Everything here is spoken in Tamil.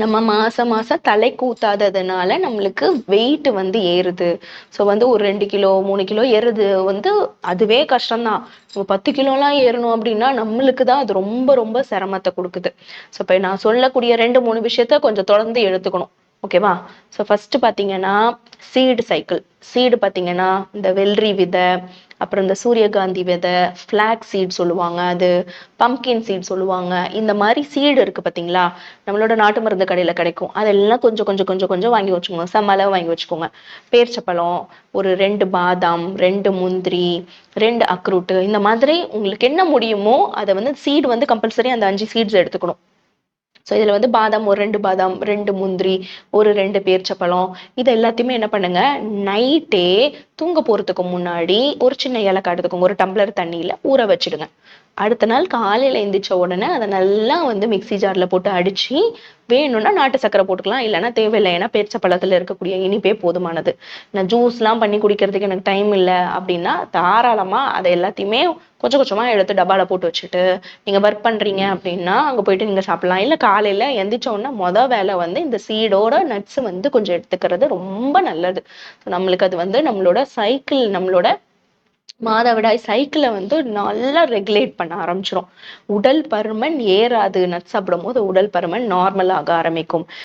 நம்ம மாதம் மாதம் தலை கூத்தாததுனால நம்மளுக்கு வெயிட் வந்து ஏறுது. ஸோ வந்து ஒரு ரெண்டு கிலோ மூணு கிலோ ஏறுது. வந்து அதுவே கஷ்டம்தான். நம்ம பத்து கிலோலாம் ஏறணும் அப்படின்னா நம்மளுக்கு தான் அது ரொம்ப ரொம்ப சிரமத்தை கொடுக்குது. ஸோ இப்போ நான் சொல்லக்கூடிய ரெண்டு மூணு விஷயத்த கொஞ்சம் தொடர்ந்து எடுத்துக்கணும். ஓகேவா ஸோ ஃபர்ஸ்ட் பார்த்தீங்கன்னா சீடு சைக்கிள் சீடு பார்த்தீங்கன்னா இந்த வெள்ளரி விதை அப்புறம் இந்த சூரியகாந்தி விதை ஃப்ளாக் சீட் சொல்லுவாங்க அது பம்கின் சீட் சொல்லுவாங்க. இந்த மாதிரி சீடு இருக்கு பார்த்தீங்களா நம்மளோட நாட்டு மருந்து கடையில் கிடைக்கும். அதெல்லாம் கொஞ்சம் கொஞ்சம் கொஞ்சம் கொஞ்சம் வாங்கி வச்சுக்கோங்க செம்ம அளவு வாங்கி வச்சுக்கோங்க. பேர்ச்சப்பழம் ஒரு ரெண்டு பாதாம் ரெண்டு முந்திரி ரெண்டு அக்ரூட்டு. இந்த மாதிரி உங்களுக்கு என்ன முடியுமோ அதை வந்து சீடு வந்து கம்பல்சரி அந்த அஞ்சு சீட்ஸ் எடுத்துக்கணும். ஸோ இதில் வந்து பாதாம் ஒரு ரெண்டு பாதாம் ரெண்டு முந்திரி ஒரு ரெண்டு பேர்ச்சப்பழம். இது எல்லாத்தையுமே என்ன பண்ணுங்க? நைட்டே தூங்க போகிறதுக்கு முன்னாடி ஒரு சின்ன ஏலக்காய் எடுத்துக்கோங்க. ஒரு டம்ளர் தண்ணியில் ஊற வச்சிடுங்க. அடுத்த நாள் காலையில் எந்திரிச்ச உடனே அதை நல்லா வந்து மிக்ஸி ஜாரில் போட்டு அடித்து வேணும்னா நாட்டு சக்கரை போட்டுக்கலாம். இல்லைன்னா தேவையில்லை. ஏன்னா பேரிச்சப்பழத்தில் இருக்கக்கூடிய இனிப்பே போதுமானது. நான் ஜூஸ்லாம் பண்ணி குடிக்கிறதுக்கு எனக்கு டைம் இல்லை அப்படின்னா தாராளமாக அதை எல்லாத்தையுமே கொஞ்சம் கொஞ்சமாக எடுத்து டப்பாவில் போட்டு வச்சுட்டு நீங்கள் ஒர்க் பண்ணுறீங்க அப்படின்னா அங்கே போயிட்டு நீங்கள் சாப்பிடலாம். இல்லை காலையில் எந்திரிச்ச உடனே மொதல் வேலை வந்து இந்த சீடோட நட்ஸ் வந்து கொஞ்சம் எடுத்துக்கிறது ரொம்ப நல்லது. நம்மளுக்கு அது வந்து நம்மளோட சைக்கிள் நம்மளோட மாதவிடாய் சைக்கிளை வந்து நல்லா ரெகுலேட் பண்ண ஆரம்பிச்சிடும் உடல் பருமன் ஏறாது. நட்ஸ் சாப்பிடும் போது உடல் பருமன் நார்மல் ஆக ஆரம்பிக்கும்.